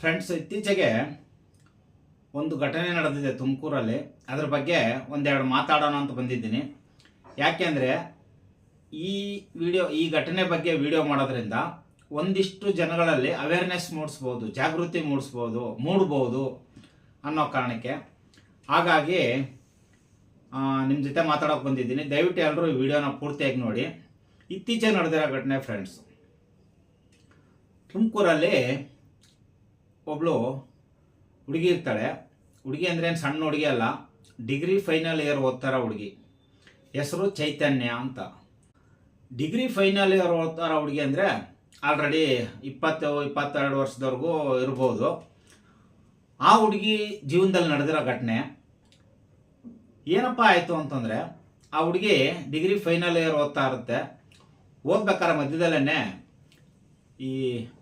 Friends ಇತ್ತೀಚೆಗೆ ಒಂದು ಘಟನೆ ನಡೆದಿದೆ ತುಮಕೂರಲ್ಲಿ. ಅದ್ರ ಬಗ್ಗೆ ಒಂದೆರಡು ಮಾತಾಡೋಣ ಅಂತ ಬಂದಿದ್ದೀನಿ. ಯಾಕೆಂದರೆ ಈ ವಿಡಿಯೋ, ಈ ಘಟನೆ ಬಗ್ಗೆ ವಿಡಿಯೋ ಮಾಡೋದ್ರಿಂದ ಒಂದಿಷ್ಟು ಜನಗಳಲ್ಲಿ ಅವೇರ್ನೆಸ್ ಮೂಡಿಸ್ಬೋದು, ಜಾಗೃತಿ ಮೂಡಿಸ್ಬೋದು, ಮೂಡ್ಬೋದು ಅನ್ನೋ ಕಾರಣಕ್ಕೆ. ಹಾಗಾಗಿ ನಿಮ್ಮ ಜೊತೆ ಮಾತಾಡೋಕೆ ಬಂದಿದ್ದೀನಿ. ದಯವಿಟ್ಟು ಎಲ್ಲರೂ ಈ ವಿಡಿಯೋನ ಪೂರ್ತಿಯಾಗಿ ನೋಡಿ. ಇತ್ತೀಚೆಗೆ ನಡೆದಿರೋ ಘಟನೆ ಫ್ರೆಂಡ್ಸ್ ತುಮಕೂರಲ್ಲಿ ಒಬ್ಳು ಹುಡುಗಿ ಇರ್ತಾಳೆ. ಹುಡುಗಿ ಅಂದ್ರೆ ಏನು ಸಣ್ಣ ಹುಡುಗಿ ಅಲ್ಲ, ಡಿಗ್ರಿ ಫೈನಲ್ ಇಯರ್ ಓದ್ತಾರ ಹುಡುಗಿ. ಹೆಸರು ಚೈತನ್ಯ ಅಂತ. ಡಿಗ್ರಿ ಫೈನಲ್ ಇಯರ್ ಓದ್ತಾರ ಹುಡುಗಿ ಅಂದರೆ ಆಲ್ರೆಡಿ ಇಪ್ಪತ್ತು, ಇಪ್ಪತ್ತೆರಡು ವರ್ಷದವರೆಗೂ ಇರ್ಬೋದು. ಆ ಹುಡುಗಿ ಜೀವನದಲ್ಲಿ ನಡೆದಿರೋ ಘಟನೆ. ಏನಪ್ಪ ಆಯಿತು ಅಂತಂದರೆ, ಆ ಹುಡುಗಿ ಡಿಗ್ರಿ ಫೈನಲ್ ಇಯರ್ ಓದ್ತಾ ಇರುತ್ತೆ. ಓದ್ಬೇಕಾದ್ರೆ ಮಧ್ಯದಲ್ಲೇ ಈ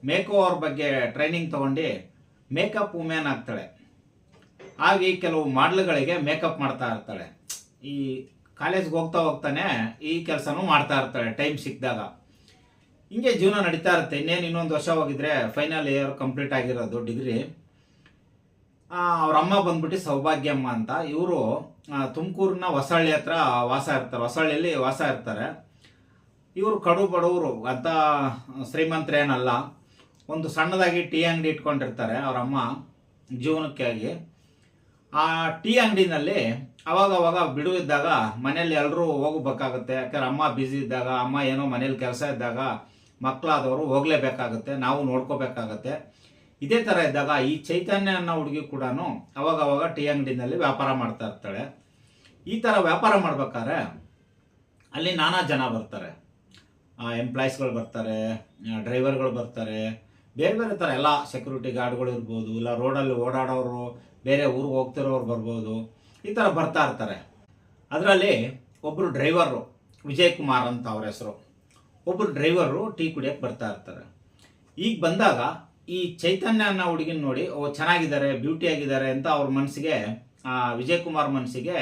ಮೇಕೋ ಅವ್ರ ಬಗ್ಗೆ ಟ್ರೈನಿಂಗ್ ತಗೊಂಡು ಮೇಕಪ್ ವುಮೆನ್ ಆಗ್ತಾಳೆ. ಹಾಗೆ ಕೆಲವು ಮಾಡ್ಲ್ಗಳಿಗೆ ಮೇಕಪ್ ಮಾಡ್ತಾ ಇರ್ತಾಳೆ. ಈ ಕಾಲೇಜ್ಗೆ ಹೋಗ್ತಾ ಹೋಗ್ತಾನೆ ಈ ಕೆಲಸನೂ ಮಾಡ್ತಾ ಇರ್ತಾಳೆ ಟೈಮ್ ಸಿಕ್ಕಿದಾಗ. ಹಿಂಗೆ ಜೀವನ ನಡೀತಾ ಇರುತ್ತೆ. ಇನ್ನೇನು ಇನ್ನೊಂದು ವರ್ಷ ಹೋಗಿದ್ರೆ ಫೈನಲ್ ಇಯರ್ ಕಂಪ್ಲೀಟ್ ಆಗಿರೋದು ಡಿಗ್ರಿ. ಅವ್ರ ಅಮ್ಮ ಬಂದ್ಬಿಟ್ಟು ಸೌಭಾಗ್ಯಮ್ಮ ಅಂತ. ಇವರು ತುಮಕೂರಿನ ಹೊಸಳ್ಳಿ ಹತ್ರ ವಾಸ ಇರ್ತಾರೆ. ಹೊಸಳ್ಳಿಯಲ್ಲಿ ವಾಸ ಇರ್ತಾರೆ. ಇವರು ಕಡು ಬಡವರು. ಅಂತ ಶ್ರೀಮಂತರೇನಲ್ಲ. ಒಂದು ಸಣ್ಣದಾಗಿ ಟೀ ಅಂಗಡಿ ಇಟ್ಕೊಂಡಿರ್ತಾರೆ ಅವರ ಅಮ್ಮ ಜೀವನಕ್ಕಾಗಿ. ಆ ಟೀ ಅಂಗಡಿನಲ್ಲಿ ಅವಾಗವಾಗ ಬಿಡುವಿದ್ದಾಗ ಮನೇಲಿ ಎಲ್ಲರೂ ಹೋಗಬೇಕಾಗುತ್ತೆ. ಯಾಕಂದ್ರೆ ಅಮ್ಮ ಬ್ಯುಸಿ ಇದ್ದಾಗ, ಅಮ್ಮ ಏನೋ ಮನೇಲಿ ಕೆಲಸ ಇದ್ದಾಗ ಮಕ್ಕಳಾದವರು ಹೋಗಲೇಬೇಕಾಗುತ್ತೆ, ನಾವು ನೋಡ್ಕೋಬೇಕಾಗತ್ತೆ. ಇದೇ ಥರ ಇದ್ದಾಗ ಈ ಚೈತನ್ಯ ಅನ್ನೋ ಹುಡುಗಿ ಕೂಡ ಅವಾಗ ಅವಾಗ ಟೀ ಅಂಗಡಿನಲ್ಲಿ ವ್ಯಾಪಾರ ಮಾಡ್ತಾ ಇರ್ತಾಳೆ. ಈ ಥರ ವ್ಯಾಪಾರ ಮಾಡ್ಬೇಕಾದ್ರೆ ಅಲ್ಲಿ ನಾನಾ ಜನ ಬರ್ತಾರೆ. ಎಂಪ್ಲಾಯೀಸ್ಗಳು ಬರ್ತಾರೆ ಡ್ರೈವರ್ಗಳು ಬರ್ತಾರೆ ಬೇರೆ ಬೇರೆ ಥರ ಎಲ್ಲ ಸೆಕ್ಯೂರಿಟಿ ಗಾರ್ಡ್ಗಳು ಇರ್ಬೋದು, ಇಲ್ಲ ರೋಡಲ್ಲಿ ಓಡಾಡೋರು, ಬೇರೆ ಊರಿಗೆ ಹೋಗ್ತಿರೋರು ಬರ್ಬೋದು, ಈ ಥರ ಬರ್ತಾ ಇರ್ತಾರೆ. ಅದರಲ್ಲಿ ಒಬ್ಬರು ಡ್ರೈವರು ವಿಜಯ್ ಕುಮಾರ್ ಅಂತ ಅವ್ರ ಹೆಸರು. ಒಬ್ಬರು ಡ್ರೈವರು ಟೀ ಕುಡಿಯೋಕ್ಕೆ ಬರ್ತಾ ಇರ್ತಾರೆ. ಈಗ ಬಂದಾಗ ಈ ಚೈತನ್ಯ ಅನ್ನೋ ಹುಡುಗಿನ ನೋಡಿ, ಓ, ಚೆನ್ನಾಗಿದ್ದಾರೆ ಬ್ಯೂಟಿ ಆಗಿದ್ದಾರೆ ಅಂತ ಅವ್ರ ಮನಸ್ಸಿಗೆ ವಿಜಯ್ ಕುಮಾರ್ ಮನಸ್ಸಿಗೆ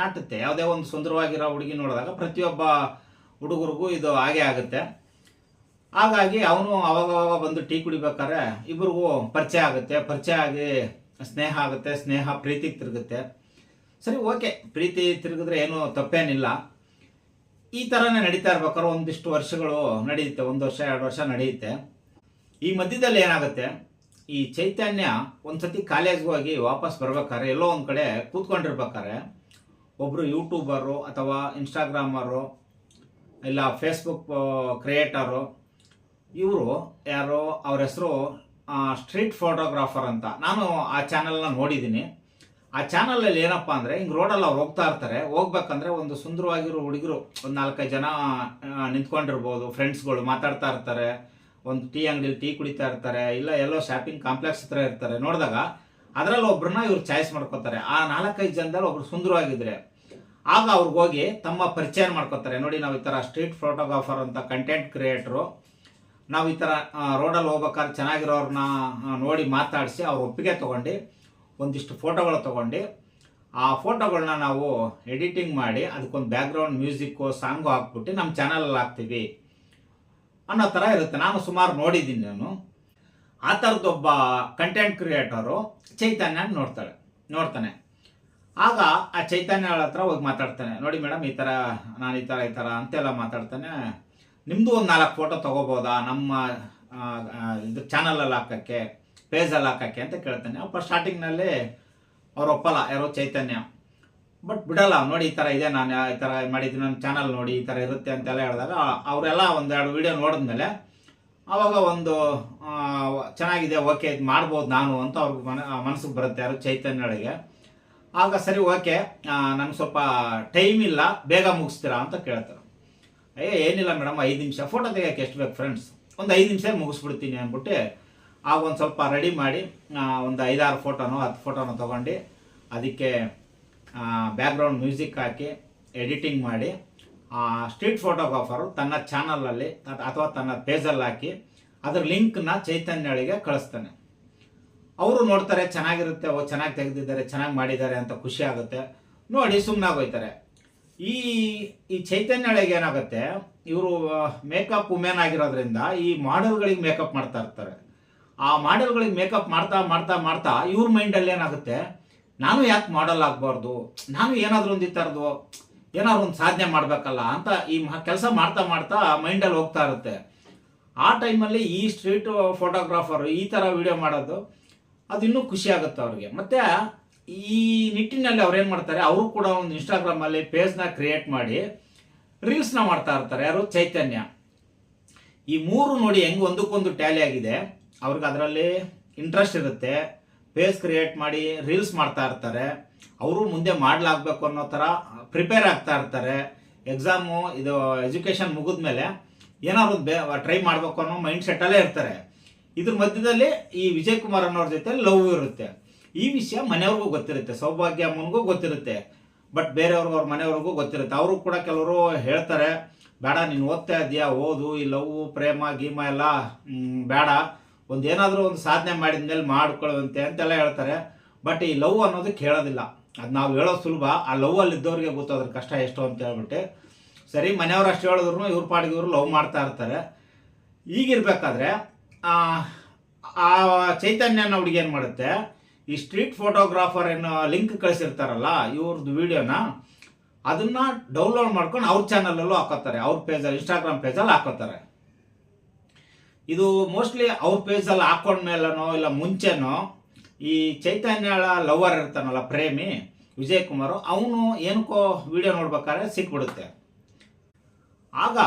ನಾಟುತ್ತೆ. ಯಾವುದೇ ಒಂದು ಸುಂದರವಾಗಿರೋ ಹುಡುಗಿ ನೋಡಿದಾಗ ಪ್ರತಿಯೊಬ್ಬ ಹುಡುಗರಿಗೂ ಇದು ಹಾಗೆ ಆಗುತ್ತೆ. ಹಾಗಾಗಿ ಅವನು ಅವಾಗವಾಗ ಬಂದು ಟೀ ಕುಡಿಬೇಕಾದ್ರೆ ಇಬ್ಬರಿಗೂ ಪರಿಚಯ ಆಗುತ್ತೆ. ಪರಿಚಯ ಆಗಿ ಸ್ನೇಹ ಆಗುತ್ತೆ, ಸ್ನೇಹ, ಪ್ರೀತಿ ತಿರುಗುತ್ತೆ. ಸರಿ, ಓಕೆ. ಪ್ರೀತಿ ತಿರುಗಿದ್ರೆ ಏನು ತಪ್ಪೇನಿಲ್ಲ. ಈ ಥರನೇ ನಡೀತಾ ಇರ್ಬೇಕಾದ್ರೆ ಒಂದಿಷ್ಟು ವರ್ಷಗಳು ನಡೆಯುತ್ತೆ. ಒಂದು ವರ್ಷ, ಎರಡು ವರ್ಷ ನಡೆಯುತ್ತೆ. ಈ ಮಧ್ಯದಲ್ಲಿ ಏನಾಗುತ್ತೆ? ಈ ಚೈತನ್ಯ ಒಂದ್ಸತಿ ಕಾಲೇಜ್ಗೆ ಹೋಗಿ ವಾಪಸ್ ಬರ್ಬೇಕಾದ್ರೆ, ಎಲ್ಲೋ ಒಂದು ಕಡೆ ಕೂತ್ಕೊಂಡಿರ್ಬೇಕಾದ್ರೆ ಒಬ್ಬರು ಯೂಟ್ಯೂಬರು ಅಥವಾ ಇನ್ಸ್ಟಾಗ್ರಾಮರು, ಇಲ್ಲ ಫೇಸ್ಬುಕ್ ಕ್ರಿಯೇಟರು ಇವರು ಯಾರೋ, ಅವ್ರ ಹೆಸರು ಸ್ಟ್ರೀಟ್ ಫೋಟೋಗ್ರಾಫರ್ ಅಂತ. ನಾನು ಆ ಚಾನಲ್ನ ನೋಡಿದ್ದೀನಿ ಆ ಚಾನಲಲ್ಲಿ ಏನಪ್ಪ ಅಂದರೆ, ಹಿಂಗೆ ರೋಡಲ್ಲಿ ಅವ್ರು ಹೋಗ್ತಾ ಇರ್ತಾರೆ. ಹೋಗ್ಬೇಕಂದ್ರೆ ಒಂದು ಸುಂದರವಾಗಿರೋ ಹುಡುಗರು, ಒಂದು ನಾಲ್ಕೈದು ಜನ ನಿಂತ್ಕೊಂಡಿರ್ಬೋದು ಫ್ರೆಂಡ್ಸ್ಗಳು ಮಾತಾಡ್ತಾ ಇರ್ತಾರೆ. ಒಂದು ಟೀ ಅಂಗಡಿಲಿ ಟೀ ಕುಡಿತಾ ಇರ್ತಾರೆ, ಇಲ್ಲ ಎಲ್ಲೋ ಶಾಪಿಂಗ್ ಕಾಂಪ್ಲೆಕ್ಸ್ ಹತ್ರ ಇರ್ತಾರೆ. ನೋಡಿದಾಗ ಅದರಲ್ಲಿ ಒಬ್ಬರನ್ನ ಇವ್ರು ಚಾಯ್ಸ್ ಮಾಡ್ಕೋತಾರೆ. ಆ ನಾಲ್ಕೈದು ಜನದಲ್ಲಿ ಒಬ್ರು ಸುಂದರವಾಗಿದ್ರೆ, ಆಗ ಅವ್ರಿಗೆ ಹೋಗಿ ತಮ್ಮ ಪರಿಚಯ ಮಾಡ್ಕೋತಾರೆ. ನೋಡಿ ನಾವು ಈ ಥರ ಸ್ಟ್ರೀಟ್ ಫೋಟೋಗ್ರಾಫರ್ ಅಂತ ಕಂಟೆಂಟ್ ಕ್ರಿಯೇಟ್ರು ನಾವು ಈ ಥರ ರೋಡಲ್ಲಿ ಹೋಗ್ಬೇಕಾದ್ರೆ ಚೆನ್ನಾಗಿರೋರನ್ನ ನೋಡಿ ಮಾತಾಡಿಸಿ ಅವ್ರ ಒಪ್ಪಿಗೆ ತೊಗೊಂಡು, ಒಂದಿಷ್ಟು ಫೋಟೋಗಳು ತೊಗೊಂಡು, ಆ ಫೋಟೋಗಳನ್ನ ನಾವು ಎಡಿಟಿಂಗ್ ಮಾಡಿ ಅದಕ್ಕೊಂದು ಬ್ಯಾಕ್ಗ್ರೌಂಡ್ ಮ್ಯೂಸಿಕ್ಕು, ಸಾಂಗು ಹಾಕ್ಬಿಟ್ಟು ನಮ್ಮ ಚಾನಲಲ್ಲಿ ಹಾಕ್ತೀವಿ ಅನ್ನೋ ಥರ ಇರುತ್ತೆ. ನಾನು ಸುಮಾರು ನೋಡಿದ್ದೀನಿ ನಾನು. ಆ ಥರದ್ದೊಬ್ಬ ಕಂಟೆಂಟ್ ಕ್ರಿಯೇಟರು ಚೈತನ್ಯ ನೋಡ್ತಾಳೆ, ನೋಡ್ತಾನೆ. ಆಗ ಆ ಚೈತನ್ಯ ಅವಳ ಹತ್ರ ಹೋಗಿ ಮಾತಾಡ್ತಾನೆ. ನೋಡಿ ಮೇಡಮ್, ಈ ಥರ, ನಾನು ಈ ಥರ ಈ ಥರ ಅಂತೆಲ್ಲ ಮಾತಾಡ್ತಾನೆ. ನಿಮ್ಮದು ಒಂದು ನಾಲ್ಕು ಫೋಟೋ ತೊಗೋಬೋದಾ? ನಮ್ಮ ಇದು ಚಾನಲಲ್ಲಿ ಹಾಕೋಕ್ಕೆ ಪೇಜಲ್ಲಿ ಹಾಕೋಕ್ಕೆ ಅಂತ ಕೇಳ್ತಾನೆ. ಅಪ್ಪ ಸ್ಟಾರ್ಟಿಂಗ್ನಲ್ಲಿ ಅವ್ರು ಒಪ್ಪಲ್ಲ, ಯಾರೋ ಚೈತನ್ಯ. ಬಟ್ ಬಿಡಲ್ಲ, ನೋಡಿ, ಈ ಥರ ಇದೆ, ನಾನು ಈ ಥರ ಮಾಡಿದ್ದೀನಿ ನನ್ನ ಚಾನಲ್ ನೋಡಿ, ಈ ಥರ ಇರುತ್ತೆ ಅಂತೆಲ್ಲ ಹೇಳಿದಾಗ, ಅವರೆಲ್ಲ ಒಂದೆರಡು ವಿಡಿಯೋ ನೋಡಿದ್ಮೇಲೆ ಆವಾಗ ಒಂದು ಚೆನ್ನಾಗಿದೆ ಓಕೆ ಇದು ಮಾಡ್ಬೋದು ನಾನು ಅಂತ ಅವ್ರಿಗೆ ಮನ ಮನಸ್ಸಿಗೆ ಬರುತ್ತೆ ಯಾರು ಚೈತನ್ಯಗಳಿಗೆ ಆಗ ಸರಿ ಓಕೆ ನನಗೆ ಸ್ವಲ್ಪ ಟೈಮ್ ಇಲ್ಲ, ಬೇಗ ಮುಗಿಸ್ತೀರಾ ಅಂತ ಕೇಳ್ತಾರೆ. ಏ ಏನಿಲ್ಲ ಮೇಡಮ್ ಐದು ನಿಮಿಷ. ಫೋಟೋ ತೆಗಿಯೋಕೆ ಎಷ್ಟು ಬೇಕು ಫ್ರೆಂಡ್ಸ್ ಒಂದು ಐದು ನಿಮಿಷ ಮುಗಿಸ್ಬಿಡ್ತೀನಿ ಅಂದ್ಬಿಟ್ಟು ಆಗ ಒಂದು ಸ್ವಲ್ಪ ರೆಡಿ ಮಾಡಿ ಆ, ಒಂದು ಐದಾರು ಫೋಟೋನೋ ಹತ್ತು ಫೋಟೋನೋ ತೊಗೊಂಡು ಅದಕ್ಕೆ ಬ್ಯಾಕ್ಗ್ರೌಂಡ್ ಮ್ಯೂಸಿಕ್ ಹಾಕಿ ಎಡಿಟಿಂಗ್ ಮಾಡಿ ಸ್ಟ್ರೀಟ್ ಫೋಟೋಗ್ರಾಫರು ತನ್ನ ಚಾನಲಲ್ಲಿ ಅಥವಾ ತನ್ನ ಪೇಜಲ್ಲಿ ಹಾಕಿ ಅದ್ರ ಲಿಂಕ್ನ ಚೈತನ್ಯಳಿಗೆ ಕಳಿಸ್ತಾನೆ. ಅವರು ನೋಡ್ತಾರೆ ಚೆನ್ನಾಗಿರುತ್ತೆ ಓ ಚೆನ್ನಾಗಿ ತೆಗೆದಿದ್ದಾರೆ ಚೆನ್ನಾಗಿ ಮಾಡಿದ್ದಾರೆ ಅಂತ ಖುಷಿ ಆಗುತ್ತೆ. ನೋಡಿ ಸುಮ್ಮನಾಗೋಯ್ತಾರೆ ಈ ಈ ಚೈತನ್ಯಗಳಿಗೆ ಏನಾಗುತ್ತೆ? ಇವರು ಮೇಕಪ್ ವುಮೆನ್ ಆಗಿರೋದ್ರಿಂದ ಈ ಮಾಡೆಲ್ಗಳಿಗೆ ಮೇಕಪ್ ಮಾಡ್ತಾ ಇರ್ತಾರೆ. ಆ ಮಾಡೆಲ್ಗಳಿಗೆ ಮೇಕಪ್ ಮಾಡ್ತಾ ಮಾಡ್ತಾ ಮಾಡ್ತಾ ಇವ್ರ ಮೈಂಡಲ್ಲಿ ಏನಾಗುತ್ತೆ? ನಾನು ಯಾಕೆ ಮಾಡಲ್ ಆಗಬಾರ್ದು? ನಾನು ಏನಾದರೂ ಒಂದು ಈ ಥರದ್ದು ಏನಾದ್ರು ಒಂದು ಸಾಧನೆ ಮಾಡಬೇಕಲ್ಲ ಅಂತ ಈ ಕೆಲಸ ಮಾಡ್ತಾ ಮಾಡ್ತಾ ಮೈಂಡಲ್ಲಿ ಹೋಗ್ತಾ ಇರುತ್ತೆ. ಆ ಟೈಮಲ್ಲಿ ಈ ಸ್ಟ್ರೀಟ್ ಫೋಟೋಗ್ರಾಫರ್ ಈ ಥರ ವಿಡಿಯೋ ಮಾಡೋದು, ಅದು ಇನ್ನೂ ಖುಷಿ ಆಗುತ್ತೆ ಅವ್ರಿಗೆ. ಮತ್ತೆ ಈ ನಿಟ್ಟಿನಲ್ಲಿ ಅವ್ರು ಏನು ಮಾಡ್ತಾರೆ, ಅವರು ಕೂಡ ಒಂದು ಇನ್ಸ್ಟಾಗ್ರಾಮಲ್ಲಿ ನ ಕ್ರಿಯೇಟ್ ಮಾಡಿ ರೀಲ್ಸ್ನ ಮಾಡ್ತಾ ಇರ್ತಾರೆ. ಯಾರು? ಚೈತನ್ಯ. ಈ ಮೂರು ನೋಡಿ ಹೆಂಗ್ ಒಂದಕ್ಕೊಂದು ಟ್ಯಾಲಿ ಆಗಿದೆ. ಅವ್ರಿಗೆ ಅದರಲ್ಲಿ ಇಂಟ್ರೆಸ್ಟ್ ಇರುತ್ತೆ. ಪೇಜ್ ಕ್ರಿಯೇಟ್ ಮಾಡಿ ರೀಲ್ಸ್ ಮಾಡ್ತಾ ಇರ್ತಾರೆ. ಅವರು ಮುಂದೆ ಮಾಡ್ಲಾಗ್ಬೇಕು ಅನ್ನೋ ಥರ ಪ್ರಿಪೇರ್ ಆಗ್ತಾ ಇರ್ತಾರೆ. ಎಕ್ಸಾಮು ಇದು ಎಜುಕೇಷನ್ ಮುಗಿದ್ಮೇಲೆ ಏನಾದ್ರು ಬೇ ಟ್ರೈ ಮಾಡಬೇಕು ಅನ್ನೋ ಮೈಂಡ್ ಸೆಟ್ಟಲ್ಲೇ ಇರ್ತಾರೆ. ಇದ್ರ ಮಧ್ಯದಲ್ಲಿ ಈ ವಿಜಯ್ ಕುಮಾರ್ ಅನ್ನೋರ ಜೊತೆ ಲವ್ ಇರುತ್ತೆ. ಈ ವಿಷಯ ಮನೆಯವ್ರಿಗೂ ಗೊತ್ತಿರುತ್ತೆ, ಸೌಭಾಗ್ಯ ಅಮ್ಮನಿಗೂ ಗೊತ್ತಿರುತ್ತೆ ಬಟ್ ಬೇರೆಯವ್ರಿಗೂ, ಅವ್ರ ಮನೆಯವ್ರಿಗೂ ಗೊತ್ತಿರುತ್ತೆ. ಅವರು ಕೂಡ ಕೆಲವರು ಹೇಳ್ತಾರೆ, ಬೇಡ, ನೀನು ಓದ್ತಾ ಇದೆಯಾ ಓದು, ಈ ಲವ್, ಪ್ರೇಮ, ಗೀಮ ಎಲ್ಲ ಬೇಡ. ಒಂದು ಏನಾದರೂ ಒಂದು ಸಾಧನೆ ಮಾಡಿದ ಮೇಲೆ ಮಾಡ್ಕೊಳ್ಳುವಂತೆ ಅಂತೆಲ್ಲ ಹೇಳ್ತಾರೆ. ಬಟ್ ಈ ಲವ್ ಅನ್ನೋದು ಕೇಳೋದಿಲ್ಲ. ಅದು ನಾವು ಹೇಳೋ ಸುಲಭ. ಆ ಲವ್ ಅಲ್ಲಿ ಇದ್ದವ್ರಿಗೆ ಗೊತ್ತು ಅದ್ರ ಕಷ್ಟ ಎಷ್ಟು ಅಂತ ಹೇಳ್ಬಿಟ್ಟು. ಸರಿ, ಮನೆಯವ್ರು ಅಷ್ಟು ಹೇಳಿದ್ರು ಇವ್ರ ಪಾಡಿಗೆ ಇವರು ಲವ್ ಮಾಡ್ತಾ ಇರ್ತಾರೆ. ಈಗಿರ್ಬೇಕಾದ್ರೆ, ಆ ಚೈತನ್ಯನ ಹುಡುಗಿ ಏನು ಮಾಡುತ್ತೆ? ಈ ಸ್ಟ್ರೀಟ್ ಫೋಟೋಗ್ರಾಫರ್ ಏನು ಲಿಂಕ್ ಕಳಿಸಿರ್ತಾರಲ್ಲ ಇವ್ರದ್ದು ವಿಡಿಯೋನ ಅದನ್ನ ಡೌನ್ಲೋಡ್ ಮಾಡ್ಕೊಂಡು ಅವ್ರ ಚಾನಲಲ್ಲೂ ಹಾಕೋತಾರೆ, ಅವ್ರ ಪೇಜಲ್ಲಿ ಇನ್ಸ್ಟಾಗ್ರಾಮ್ ಪೇಜಲ್ಲಿ ಹಾಕೋತಾರೆ. ಇದು ಮೋಸ್ಟ್ಲಿ ಅವ್ರ ಪೇಜಲ್ಲಿ ಹಾಕೊಂಡ್ಮೇಲನೋ ಇಲ್ಲ ಮುಂಚೆನೋ, ಈ ಚೈತನ್ಯಳ ಲವರ್ ಇರ್ತಾನಲ್ಲ ಪ್ರೇಮಿ ವಿಜಯ್ ಕುಮಾರ್ ಅವನು ಏನಕ್ಕೋ ವಿಡಿಯೋ ನೋಡ್ಬೇಕಾದ್ರೆ ಸಿಕ್ಬಿಡುತ್ತೆ. ಆಗ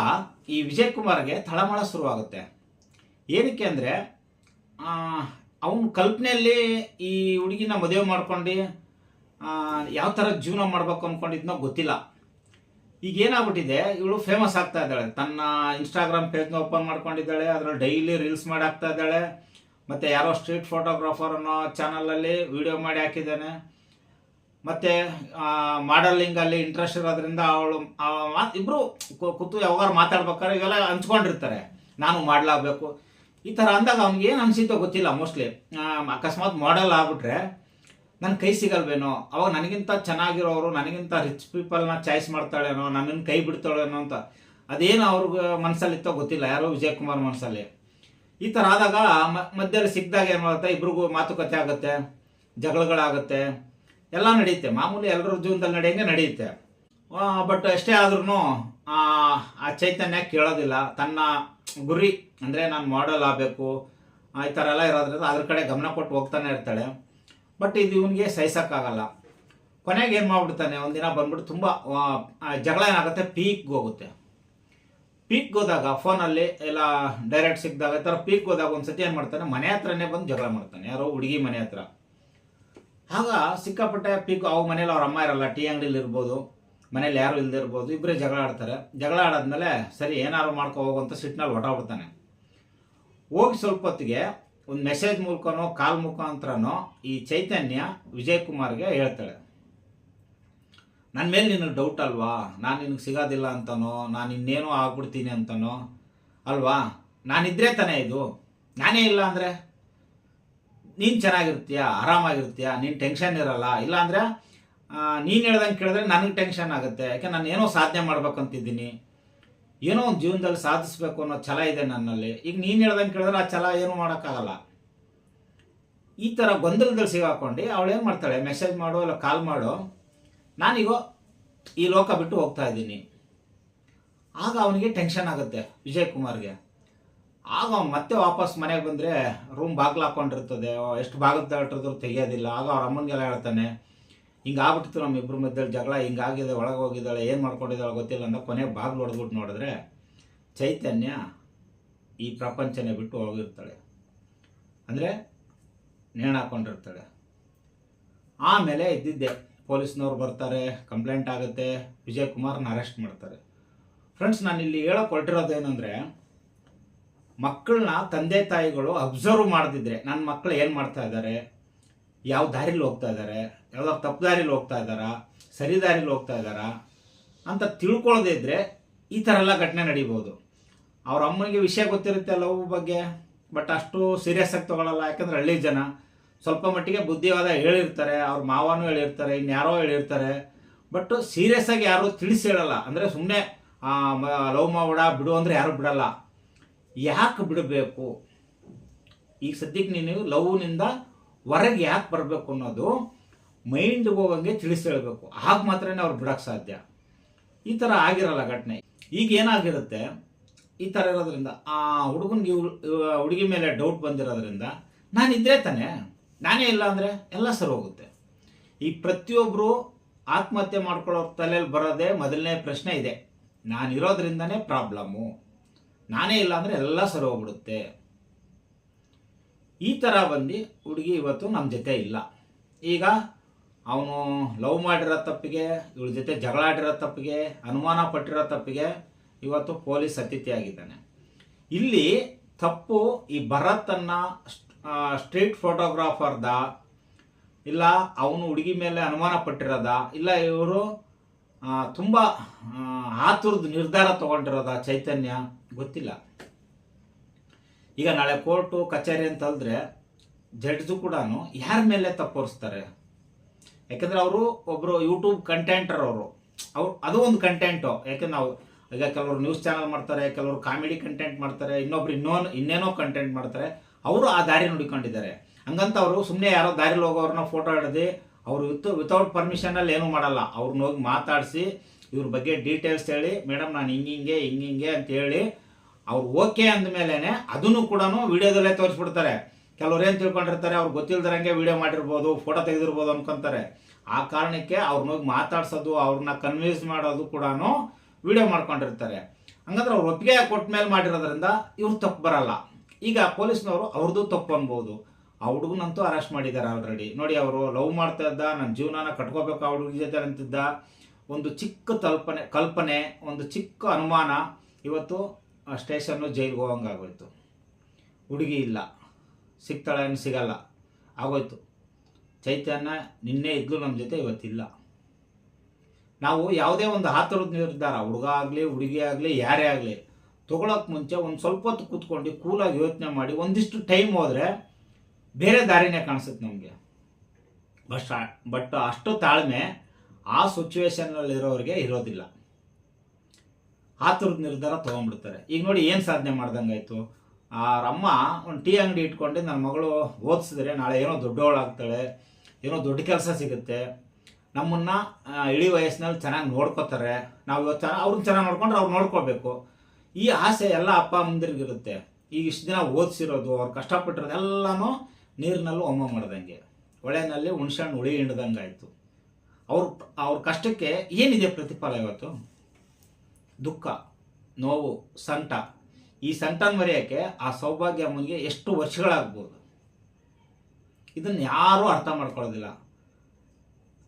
ಈ ವಿಜಯ್ ಕುಮಾರ್ಗೆ ತಳಮಳ ಶುರುವಾಗುತ್ತೆ. ಏನಕ್ಕೆ ಅಂದರೆ ಅವನ ಕಲ್ಪನೆಯಲ್ಲಿ ಈ ಹುಡುಗಿನ ಮದುವೆ ಮಾಡ್ಕೊಂಡು ಯಾವ ಥರ ಜೀವನ ಮಾಡ್ಬೇಕು ಅಂದ್ಕೊಂಡಿದ್ನೋ ಗೊತ್ತಿಲ್ಲ. ಈಗ ಏನಾಗ್ಬಿಟ್ಟಿದೆ, ಇವಳು ಫೇಮಸ್ ಆಗ್ತಾ ಇದ್ದಾಳೆ. ತನ್ನ ಇನ್ಸ್ಟಾಗ್ರಾಮ್ ಪೇಜ್ನ ಓಪನ್ ಮಾಡ್ಕೊಂಡಿದ್ದಾಳೆ, ಅದರಲ್ಲಿ ಡೈಲಿ ರೀಲ್ಸ್ ಮಾಡಿ ಹಾಕ್ತಾ ಇದ್ದಾಳೆ. ಮತ್ತು ಯಾರೋ ಸ್ಟ್ರೀಟ್ ಫೋಟೋಗ್ರಾಫರ್ ಅನ್ನೋ ಚಾನಲಲ್ಲಿ ವಿಡಿಯೋ ಮಾಡಿ ಹಾಕಿದ್ದಾನೆ. ಮತ್ತು ಮಾಡಲಿಂಗಲ್ಲಿ ಇಂಟ್ರೆಸ್ಟ್ ಇರೋದ್ರಿಂದ ಅವಳು ಇಬ್ಬರು ಕೂತು ಯಾವಾಗ ಮಾತಾಡ್ಬೇಕಾದ್ರೆ ಇವೆಲ್ಲ ಹಂಚ್ಕೊಂಡಿರ್ತಾರೆ. ನಾನು ಮಾಡಲಾಗಬೇಕು. ಈ ಥರ ಅಂದಾಗ ಅವ್ನಿಗೆ ಏನು ಅನಿಸಿತೋ ಗೊತ್ತಿಲ್ಲ ಮೋಸ್ಟ್ಲಿ ಅಕಸ್ಮಾತ್ ಮಾಡಲ್ ಆಗ್ಬಿಟ್ರೆ ನನ್ನ ಕೈ ಸಿಗಲ್ವೇನೋ, ಅವಾಗ ನನಗಿಂತ ಚೆನ್ನಾಗಿರೋರು, ನನಗಿಂತ ರಿಚ್ ಪೀಪಲ್ನ ಚಾಯ್ಸ್ ಮಾಡ್ತಾಳೇನೋ ನನ್ನನ್ನು ಕೈ ಬಿಡ್ತಾಳೇನೋ ಅಂತ. ಅದೇನು ಅವ್ರಿಗೆ ಮನಸ್ಸಲ್ಲಿತ್ತೋ ಗೊತ್ತಿಲ್ಲ, ಯಾರೋ ವಿಜಯ್ ಕುಮಾರ್ ಮನಸ್ಸಲ್ಲಿ ಈ ಥರ ಆದಾಗ ಮಧ್ಯದಲ್ಲಿ ಸಿಕ್ಕಿದಾಗ ಏನು ಮಾಡುತ್ತೆ, ಇಬ್ರಿಗೂ ಮಾತುಕತೆ ಆಗುತ್ತೆ, ಜಗಳಗಳಾಗುತ್ತೆ, ಎಲ್ಲ ನಡೆಯುತ್ತೆ. ಮಾಮೂಲಿ ಎಲ್ಲರ ಜೀವನದಲ್ಲಿ ನಡೆಯಂಗೆ ನಡೆಯುತ್ತೆ. ಬಟ್ ಎಷ್ಟೇ ಆದ್ರೂ ಆ ಚೈತನ್ಯ ಕೇಳೋದಿಲ್ಲ. ತನ್ನ ಗುರಿ ಅಂದರೆ ನಾನು ಮಾಡಲ್ ಆಗಬೇಕು ಈ ಥರ ಎಲ್ಲ ಇರೋದ್ರಿಂದ ಅದ್ರ ಕಡೆ ಗಮನ ಕೊಟ್ಟು ಹೋಗ್ತಾನೆ ಇರ್ತಾಳೆ. ಬಟ್ ಇದು ಇವನಿಗೆ ಸಹಿಸೋಕ್ಕಾಗಲ್ಲ. ಕೊನೆಗೆ ಏನು ಮಾಡ್ಬಿಡ್ತಾನೆ ಒಂದಿನ ಬಂದ್ಬಿಟ್ಟು ತುಂಬ ಜಗಳ ಏನಾಗುತ್ತೆ ಪೀಕ್ಗೆ ಹೋಗುತ್ತೆ. ಪೀಕ್ ಹೋದಾಗ ಫೋನಲ್ಲಿ ಎಲ್ಲ ಡೈರೆಕ್ಟ್ ಸಿಕ್ಕಿದಾಗ ಈ ಥರ ಪೀಕ್ ಹೋದಾಗ ಒಂದು ಸತಿ ಏನು ಮಾಡ್ತಾನೆ, ಮನೆ ಹತ್ರನೇ ಬಂದು ಜಗಳ ಮಾಡ್ತಾನೆ, ಯಾರೋ ಹುಡುಗಿ ಮನೆ ಹತ್ರ. ಆಗ ಸಿಕ್ಕಾಪಟ್ಟೆ ಪೀಕ್ ಅವ್ರ ಮನೇಲಿ ಅವ್ರ ಅಮ್ಮ ಇರಲ್ಲ, ಟೀ ಅಂಗಡಿಲಿ ಇರ್ಬೋದು, ಮನೇಲಿ ಯಾರು ಇಲ್ಲದೆ ಇರ್ಬೋದು ಇಬ್ಬರೇ ಜಗಳ ಆಡ್ತಾರೆ. ಜಗಳ ಆಡಾದ್ಮೇಲೆ ಸರಿ ಏನಾದ್ರು ಮಾಡ್ಕೊ ಹೋಗು ಅಂತ ಸಿಟ್ಟಿನಲ್ಲಿ ಹೊಟ್ಟೋಗ್ಬಿಡ್ತಾನೆ ಹೋಗಿ ಸ್ವಲ್ಪ ಹೊತ್ತಿಗೆ ಒಂದು ಮೆಸೇಜ್ ಮೂಲಕನೋ ಕಾಲ್ ಮುಖಾಂತರನೋ ಈ ಚೈತನ್ಯ ವಿಜಯ್ ಕುಮಾರ್ಗೆ ಹೇಳ್ತಾಳೆ. ನನ್ನ ಮೇಲೆ ನಿನಗೆ ಡೌಟ್ ಅಲ್ವಾ? ನಾನು ನಿನಗೆ ಸಿಗೋದಿಲ್ಲ ಅಂತನೋ? ನಾನು ಇನ್ನೇನೋ ಆಗ್ಬಿಡ್ತೀನಿ ಅಂತನೋ? ಅಲ್ವಾ? ನಾನಿದ್ರೆ ತಾನೇ ಇದು? ನಾನೇ ಇಲ್ಲ ಅಂದರೆ? ನೀನು ಚೆನ್ನಾಗಿರ್ತೀಯ? ಆರಾಮಾಗಿರ್ತೀಯ? ನೀನು ಟೆನ್ಷನ್ ಇರಲ್ಲ? ಇಲ್ಲಾಂದರೆ ನೀನು ಹೇಳ್ದಂಗೆ ಕೇಳಿದ್ರೆ ನನಗೆ ಟೆನ್ಷನ್ ಆಗುತ್ತೆ. ಯಾಕೆ? ನಾನು ಏನೋ ಸಾಧನೆ ಮಾಡ್ಬೇಕಂತಿದ್ದೀನಿ. ಏನೋ ಒಂದು ಜೀವನದಲ್ಲಿ ಸಾಧಿಸ್ಬೇಕು ಅನ್ನೋ ಛಲ ಇದೆ ನನ್ನಲ್ಲಿ. ಈಗ ನೀನು ಹೇಳ್ದಂಗೆ ಕೇಳಿದ್ರೆ ಆ ಛಲ ಏನು ಮಾಡೋಕ್ಕಾಗಲ್ಲ. ಈ ಥರ ಗೊಂದಲದಲ್ಲಿ ಸಿಗಾಕೊಂಡು ಅವಳು ಏನು ಮಾಡ್ತಾಳೆ? ಮೆಸೇಜ್ ಮಾಡು ಇಲ್ಲ ಕಾಲ್ ಮಾಡು? ನಾನೀಗ ಈ ಲೋಕ ಬಿಟ್ಟು ಹೋಗ್ತಾ ಇದ್ದೀನಿ. ಆಗ ಅವನಿಗೆ ಟೆನ್ಷನ್ ಆಗುತ್ತೆ ವಿಜಯ್ ಕುಮಾರ್ಗೆ ಆಗ ಅವ್ನು ಮತ್ತೆ ವಾಪಸ್ ಮನೆಗೆ ಬಂದರೆ ರೂಮ್ ಬಾಗ್ಲು ಹಾಕ್ಕೊಂಡಿರ್ತದೆ ಎಷ್ಟು ಬಾಗಿಲು ತಟ್ಟಿದ್ರು ತೆಗಿಯೋದಿಲ್ಲ. ಆಗ ಅವ್ರ ಅಮ್ಮನಿಗೆಲ್ಲ ಹೇಳ್ತಾನೆ ಹಿಂಗೆ ಆಗ್ಬಿಟ್ಟಿತ್ತು ನಮ್ಮ ಇಬ್ಬರ ಮಧ್ಯದಲ್ಲಿ ಜಗಳ, ಹಿಂಗಾಗಿದೆ ಒಳಗೆ ಹೋಗಿದ್ದಾಳೆ ಏನು ಮಾಡ್ಕೊಂಡಿದ್ದಾಳೆ ಗೊತ್ತಿಲ್ಲ ಅಂತ ಕೊನೆಗೆ ಬಾಗಿಲು ಹೊಡೆದ್ಬಿಟ್ಟು ನೋಡಿದ್ರೆ ಚೈತನ್ಯ ಈ ಪ್ರಪಂಚನೇ ಬಿಟ್ಟು ಹೋಗಿರ್ತಾಳೆ. ಅಂದರೆ ನೇಣು ಹಾಕೊಂಡಿರ್ತಾಳೆ. ಆಮೇಲೆ ಇದ್ದಿದ್ದೆ. ಪೊಲೀಸ್ನವ್ರು ಬರ್ತಾರೆ, ಕಂಪ್ಲೇಂಟ್ ಆಗುತ್ತೆ ವಿಜಯ್ ಕುಮಾರ್ನ ಅರೆಸ್ಟ್ ಮಾಡ್ತಾರೆ. ಫ್ರೆಂಡ್ಸ್ ನಾನು ಇಲ್ಲಿ ಹೇಳೋಕೆ ಹೊರಟಿರೋದೇನೆಂದರೆ ಮಕ್ಕಳನ್ನ ತಂದೆ ತಾಯಿಗಳು ಅಬ್ಸರ್ವ್ ಮಾಡ್ತಿದ್ರೆ ನನ್ನ ಮಕ್ಕಳು ಏನು ಮಾಡ್ತಾ ಇದ್ದಾರೆ ಯಾವ ದಾರಿಲಿ ಹೋಗ್ತಾ ಇದ್ದಾರೆ ಯಾವ್ದಾದ್ರು ತಪ್ಪು ದಾರಿಲಿ ಹೋಗ್ತಾ ಇದ್ದಾರಾ ಸರಿ ದಾರಿಲಿ ಹೋಗ್ತಾ ಇದ್ದಾರಾ ಅಂತ ತಿಳ್ಕೊಳ್ಳೋದೇ ಇದ್ರೆ ಈ ಥರ ಎಲ್ಲ ಘಟನೆ ನಡೀಬೋದು ಅವ್ರ ಅಮ್ಮನಿಗೆ ವಿಷಯ ಗೊತ್ತಿರುತ್ತೆ ಲವ್ ಬಗ್ಗೆ ಬಟ್ ಅಷ್ಟು ಸೀರಿಯಸ್ ಆಗಿ ತೊಗೊಳಲ್ಲ. ಯಾಕಂದ್ರೆ ಹಳ್ಳಿ ಜನ, ಸ್ವಲ್ಪ ಮಟ್ಟಿಗೆ ಬುದ್ಧಿವಾದ ಹೇಳಿರ್ತಾರೆ, ಅವ್ರ ಮಾವನೂ ಹೇಳಿರ್ತಾರೆ ಇನ್ಯಾರೋ ಹೇಳಿರ್ತಾರೆ. ಬಟ್ ಸೀರಿಯಸ್ ಆಗಿ ಯಾರು ತಿಳಿಸಿ ಹೇಳಲ್ಲ. ಅಂದರೆ ಸುಮ್ಮನೆ ಲವ್ ಮಾಡ ಬಿಡು ಅಂದರೆ ಯಾರು ಬಿಡಲ್ಲ. ಯಾಕೆ ಬಿಡಬೇಕು? ಈಗ ಸದ್ಯಕ್ಕೆ ನೀನು ಲವ್ನಿಂದ ಹೊರಗೆ ಯಾಕೆ ಬರಬೇಕು ಅನ್ನೋದು ಮೈಂಡ್ಗೆ ಹೋಗಂಗೆ ತಿಳಿಸಿ ಹೇಳಬೇಕು ಆಗ ಮಾತ್ರನೇ ಅವ್ರು ಬಿಡೋಕ್ಕೆ ಸಾಧ್ಯ. ಈ ಥರ ಆಗಿರಲ್ಲ ಘಟನೆ. ಈಗ ಏನಾಗಿರುತ್ತೆ? ಈ ಥರ ಇರೋದ್ರಿಂದ, ಆ ಹುಡುಗನಿಗೆ ಹುಡುಗಿ ಮೇಲೆ ಡೌಟ್ ಬಂದಿರೋದ್ರಿಂದ ನಾನು ಇದ್ದರೆ ತಾನೆ? ನಾನೇ ಇಲ್ಲ ಅಂದರೆ ಎಲ್ಲ ಸರಿ ಹೋಗುತ್ತೆ. ಈ ಪ್ರತಿಯೊಬ್ಬರು ಆತ್ಮಹತ್ಯೆ ಮಾಡ್ಕೊಳ್ಳೋ ತಲೆಯಲ್ಲಿ ಬರೋದೇ ಮೊದಲನೇ ಪ್ರಶ್ನೆ ಇದೆ. ನಾನು ಇರೋದ್ರಿಂದನೇ ಪ್ರಾಬ್ಲಮ್ಮು. ನಾನೇ ಇಲ್ಲ ಅಂದರೆ ಎಲ್ಲ ಸರಿ ಹೋಗ್ಬಿಡುತ್ತೆ. ಈ ಥರ ಬಂದು ಹುಡುಗಿ ಇವತ್ತು ನಮ್ಮ ಜೊತೆ ಇಲ್ಲ. ಈಗ ಅವನು ಲವ್ ಮಾಡಿರೋ ತಪ್ಪಿಗೆ, ಇವಳ ಜೊತೆ ಜಗಳ ಆಡಿರೋ ತಪ್ಪಿಗೆ, ಅನುಮಾನ ಪಟ್ಟಿರೋ ತಪ್ಪಿಗೆ ಇವತ್ತು ಪೊಲೀಸ್ ಅತಿಥಿಯಾಗಿದ್ದಾನೆ. ಇಲ್ಲಿ ತಪ್ಪು ಈ ಭರತನ್ನ ಸ್ಟ್ರೀಟ್ ಫೋಟೋಗ್ರಾಫರ್ದ, ಇಲ್ಲ ಅವನು ಹುಡುಗಿ ಮೇಲೆ ಅನುಮಾನ ಪಟ್ಟಿರೋದ, ಇಲ್ಲ ಇವರು ತುಂಬ ಆತುರದ ನಿರ್ಧಾರ ತಗೊಂಡಿರೋದ, ಚೈತನ್ಯ, ಗೊತ್ತಿಲ್ಲ. ಈಗ ನಾಳೆ ಕೋರ್ಟು, ಕಚೇರಿ ಅಂತ ಅಲ್ದ್ರೆ ಜಡ್ಜು ಕೂಡ ಯಾರ ಮೇಲೆ ತಪ್ಪೋರಿಸ್ತಾರೆ ಯಾಕಂದ್ರೆ ಅವರು ಒಬ್ಬರು ಯೂಟ್ಯೂಬ್ ಕಂಟೆಂಟರ್ ಅವರು. ಅವ್ರು ಅದು ಒಂದು ಕಂಟೆಂಟು ಯಾಕಂದ್ರೆ ನಾವು ಈಗ ಕೆಲವರು ನ್ಯೂಸ್ ಚಾನಲ್ ಮಾಡ್ತಾರೆ, ಕೆಲವರು ಕಾಮಿಡಿ ಕಂಟೆಂಟ್ ಮಾಡ್ತಾರೆ, ಇನ್ನೊಬ್ರು ಇನ್ನೋ ಇನ್ನೇನೋ ಕಂಟೆಂಟ್ ಮಾಡ್ತಾರೆ. ಅವರು ಆ ದಾರಿ ನೋಡಿಕೊಂಡಿದ್ದಾರೆ ಹಂಗಂತ ಅವರು ಸುಮ್ಮನೆ ಯಾರೋ ದಾರಿಲಿ ಹೋಗೋರನ್ನ ಫೋಟೋ ಹಿಡಿದು ಅವರು ವಿತ್ ವಿತೌಟ್ ಪರ್ಮಿಷನಲ್ಲಿ ಏನೂ ಮಾಡಲ್ಲ. ಅವ್ರನ್ನ ಹೋಗಿ ಮಾತಾಡಿಸಿ, ಇವ್ರ ಬಗ್ಗೆ ಡೀಟೇಲ್ಸ್ ಹೇಳಿ, ಮೇಡಮ್, ನಾನು ಹಿಂಗಿಂಗೆ ಹಿಂಗಿಂಗೆ ಅಂತ ಹೇಳಿ ಅವ್ರು ಓಕೆ ಅಂದಮೇಲೆ ಅದನ್ನು ಕೂಡ ವಿಡಿಯೋದಲ್ಲೇ ತೋರಿಸ್ಬಿಡ್ತಾರೆ. ಕೆಲವ್ರು ಏನು ತಿಳ್ಕೊಂಡಿರ್ತಾರೆ, ಅವ್ರು ಗೊತ್ತಿಲ್ದಿರಂಗೆ ವಿಡಿಯೋ ಮಾಡಿರ್ಬೋದು ಫೋಟೋ ತೆಗೆದಿರ್ಬೋದು ಅನ್ಕೊಂತಾರೆ. ಆ ಕಾರಣಕ್ಕೆ ಅವ್ರನ್ನ ಹೋಗಿ ಮಾತಾಡ್ಸೋದು ಅವ್ರನ್ನ ಕನ್ವಿನ್ಸ್ ಮಾಡೋದು ಕೂಡ ವಿಡಿಯೋ ಮಾಡ್ಕೊಂಡಿರ್ತಾರೆ. ಹಂಗಂದ್ರೆ ಅವ್ರು ಒಪ್ಪಿಗೆ ಕೊಟ್ಟ ಮೇಲೆ ಮಾಡಿರೋದ್ರಿಂದ ಇವ್ರು ತಪ್ಪು ಬರಲ್ಲ. ಈಗ ಪೊಲೀಸ್ನವರು ಅವ್ರದ್ದು ತಪ್ಪು ಅನ್ಬೋದು. ಆ ಹುಡುಗನಂತೂ ಅರೆಸ್ಟ್ ಮಾಡಿದ್ದಾರೆ ಆಲ್ರೆಡಿ ನೋಡಿ ಅವರು ಲವ್ ಮಾಡ್ತಾ ಇದ್ದ ನನ್ನ ಜೀವನನ ಕಟ್ಕೋಬೇಕು ಆ ಹುಡುಗಿ ಜೊತೆ ಅಂತಿದ್ದ. ಒಂದು ಚಿಕ್ಕ ತಲ್ಪನೆ, ಕಲ್ಪನೆ, ಒಂದು ಚಿಕ್ಕ ಅನುಮಾನ ಇವತ್ತು ಸ್ಟೇಷನ್ನು ಜೈಲಿಗೆ ಹೋಗಂಗಾಗೋಯ್ತು. ಹುಡುಗಿ ಇಲ್ಲ. ಸಿಗ್ತಾಳೆ ಏನು ಸಿಗಲ್ಲ. ಆಗೋಯ್ತು. ಚೈತನ್ಯ ನಿನ್ನೆ ಇದ್ಲು ನಮ್ಮ ಜೊತೆ, ಇವತ್ತಿಲ್ಲ. ನಾವು ಯಾವುದೇ ಒಂದು ಹಾತರದ ನಿರ್ಧಾರ ಹುಡುಗ ಆಗಲಿ, ಹುಡುಗಿ ಆಗಲಿ, ಯಾರೇ ಆಗಲಿ ತೊಗೊಳಕ್ಕೆ ಮುಂಚೆ ಒಂದು ಸ್ವಲ್ಪ ಹೊತ್ತು ಕೂತ್ಕೊಂಡು ಕೂಲಾಗಿ ಯೋಚನೆ ಮಾಡಿ ಒಂದಿಷ್ಟು ಟೈಮ್ ಹೋದರೆ ಬೇರೆ ದಾರಿನೇ ಕಾಣಿಸುತ್ತೆ ನಮಗೆ. ಬಟ್ ಬಟ್ ಅಷ್ಟು ತಾಳ್ಮೆ ಆ ಸಿಚುವೇಶನ್ನಲ್ಲಿರೋರಿಗೆ ಇರೋದಿಲ್ಲ. ಆತುರದ ನಿರ್ಧಾರ ತೊಗೊಂಡ್ಬಿಡ್ತಾರೆ. ಈಗ ನೋಡಿ ಏನು ಸಾಧನೆ ಮಾಡ್ದಂಗಾಯ್ತು? ಅಮ್ಮ ಒಂದು ಟೀ ಅಂಗಡಿ ಇಟ್ಕೊಂಡು ನನ್ನ ಮಗಳು ಓದಿಸಿದ್ರೆ ನಾಳೆ ಏನೋ ದೊಡ್ಡವಳಾಗ್ತಾಳೆ, ಏನೋ ದೊಡ್ಡ ಕೆಲಸ ಸಿಗುತ್ತೆ, ನಮ್ಮನ್ನ ಇಳಿ ವಯಸ್ಸಿನಲ್ಲಿ ಚೆನ್ನಾಗಿ ನೋಡ್ಕೋತಾರೆ. ನಾವು ಇವತ್ತು ಚೆನ್ನಾಗಿ ಅವ್ರನ್ನ ಚೆನ್ನಾಗಿ ನೋಡ್ಕೊಂಡ್ರೆ ಅವ್ರು ನೋಡ್ಕೋಬೇಕು ಈ ಆಸೆ ಎಲ್ಲ ಅಪ್ಪ ಅಮ್ಮಂದಿರಿಗಿರುತ್ತೆ ಈಗ ಇಷ್ಟು ದಿನ ಓದಿಸಿರೋದು, ಅವ್ರು ಕಷ್ಟಪಟ್ಟಿರೋದು ಎಲ್ಲನೂ ನೀರಿನಲ್ಲೂ ಒಮ್ಮ ಮಾಡ್ದಂಗೆ. ಹೊಳೆನಲ್ಲಿ ಹುಣ್ಸೆಹಣ್ಣು ಉಳಿ ಹಿಂಡ್ದಂಗೆ ಆಯಿತು. ಅವ್ರ ಅವ್ರ ಕಷ್ಟಕ್ಕೆ ಏನಿದೆ ಪ್ರತಿಫಲ ಇವತ್ತು? ದುಃಖ, ನೋವು, ಸಂಕಟ. ಈ ಸಂತಾನ ಮರೆಯೋಕ್ಕೆ ಆ ಸೌಭಾಗ್ಯ ಅಮ್ಮನಿಗೆ ಎಷ್ಟು ವರ್ಷಗಳಾಗ್ಬೋದು? ಇದನ್ನು ಯಾರೂ ಅರ್ಥ ಮಾಡ್ಕೊಳ್ಳೋದಿಲ್ಲ.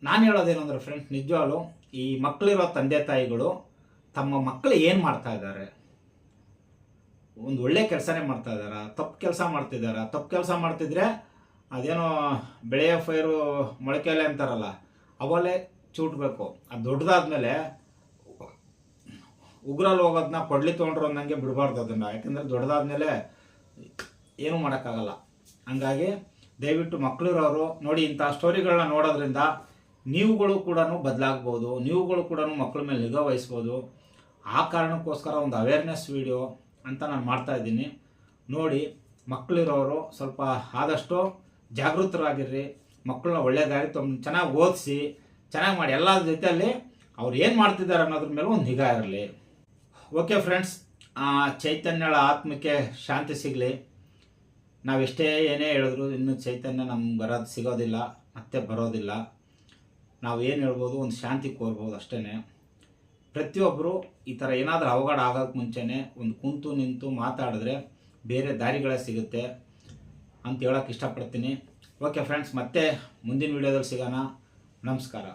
ನಾನು ಹೇಳೋದೇನು ಅಂದರೆ ಫ್ರೆಂಡ್ಸ್ ನಿಜವಾಗ್ಲು ಈ ಮಕ್ಕಳಿರೋ ತಂದೆ ತಾಯಿಗಳು ತಮ್ಮ ಮಕ್ಕಳು ಏನು ಮಾಡ್ತಾ ಇದ್ದಾರೆ? ಒಂದು ಒಳ್ಳೆ ಕೆಲಸನೇ ಮಾಡ್ತಾ ಇದ್ದಾರಾ? ತಪ್ಪು ಕೆಲಸ ಮಾಡ್ತಿದ್ದಾರಾ? ತಪ್ಪು ಕೆಲಸ ಮಾಡ್ತಿದ್ರೆ ಅದೇನೋ ಬೆಳೆಯ ಫೈರು ಮೊಳಕೆಲೆ ಅಂತಾರಲ್ಲ ಅವಲೇ ಚೂಟ್ಬೇಕು. ಅದು ದೊಡ್ಡದಾದ್ಮೇಲೆ ಉಗ್ರಲ್ಲಿ ಹೋಗೋದನ್ನ ಕೊಡ್ಲಿ ತೊಗೊಂಡ್ರು ಅನ್ನಂಗೆ ಬಿಡಬಾರ್ದು ಅದನ್ನು. ಯಾಕಂದರೆ ದೊಡ್ಡದಾದ್ಮೇಲೆ ಏನೂ ಮಾಡೋಕ್ಕಾಗಲ್ಲ. ಹಂಗಾಗಿ ದಯವಿಟ್ಟು ಮಕ್ಕಳಿರೋರು ನೋಡಿ, ಇಂಥ ಸ್ಟೋರಿಗಳನ್ನ ನೋಡೋದ್ರಿಂದ ನೀವುಗಳು ಕೂಡ ಬದಲಾಗ್ಬೋದು, ನೀವುಗಳು ಕೂಡ ಮಕ್ಕಳ ಮೇಲೆ ನಿಗಾ ವಹಿಸ್ಬೋದು. ಆ ಕಾರಣಕ್ಕೋಸ್ಕರ ಒಂದು ಅವೇರ್ನೆಸ್ ವಿಡಿಯೋ ಅಂತ ನಾನು ಮಾಡ್ತಾ ಇದ್ದೀನಿ. ನೋಡಿ ಮಕ್ಕಳಿರೋರು ಸ್ವಲ್ಪ ಆದಷ್ಟು ಜಾಗೃತರಾಗಿರ್ರಿ ಮಕ್ಕಳನ್ನ ಒಳ್ಳೆಯದಾಗಿ ದಾರಿ ಚೆನ್ನಾಗಿ ಓದಿಸಿ, ಚೆನ್ನಾಗಿ ಮಾಡಿ. ಎಲ್ಲ ಜೊತೆಯಲ್ಲಿ ಅವ್ರು ಏನು ಮಾಡ್ತಿದ್ದಾರೆ ಅನ್ನೋದ್ರ ಮೇಲೆ ಒಂದು ನಿಗಾ ಇರಲಿ. ಓಕೆ ಫ್ರೆಂಡ್ಸ್ ಚೈತನ್ಯಳ ಆತ್ಮಕ್ಕೆ ಶಾಂತಿ ಸಿಗಲಿ. ನಾವೆಷ್ಟೇ ಏನೇ ಹೇಳಿದ್ರು ಇನ್ನು ಚೈತನ್ಯ ನಮ್ಗೆ ಬರೋದು ಸಿಗೋದಿಲ್ಲ, ಮತ್ತೆ ಬರೋದಿಲ್ಲ. ನಾವು ಏನು ಹೇಳ್ಬೋದು, ಒಂದು ಶಾಂತಿ ಕೋರ್ಬೋದು ಅಷ್ಟೇ ಪ್ರತಿಯೊಬ್ಬರು ಈ ಥರ ಏನಾದರೂ ಅವಘಡ ಆಗೋಕ್ಕೆ ಮುಂಚೆನೇ ಒಂದು ಕುಂತು ನಿಂತು ಮಾತಾಡಿದ್ರೆ ಬೇರೆ ದಾರಿಗಳೇ ಸಿಗುತ್ತೆ ಅಂತ ಹೇಳೋಕ್ಕೆ ಇಷ್ಟಪಡ್ತೀನಿ. ಓಕೆ ಫ್ರೆಂಡ್ಸ್ ಮತ್ತೆ ಮುಂದಿನ ವೀಡಿಯೋದಲ್ಲಿ ಸಿಗೋಣ. ನಮಸ್ಕಾರ.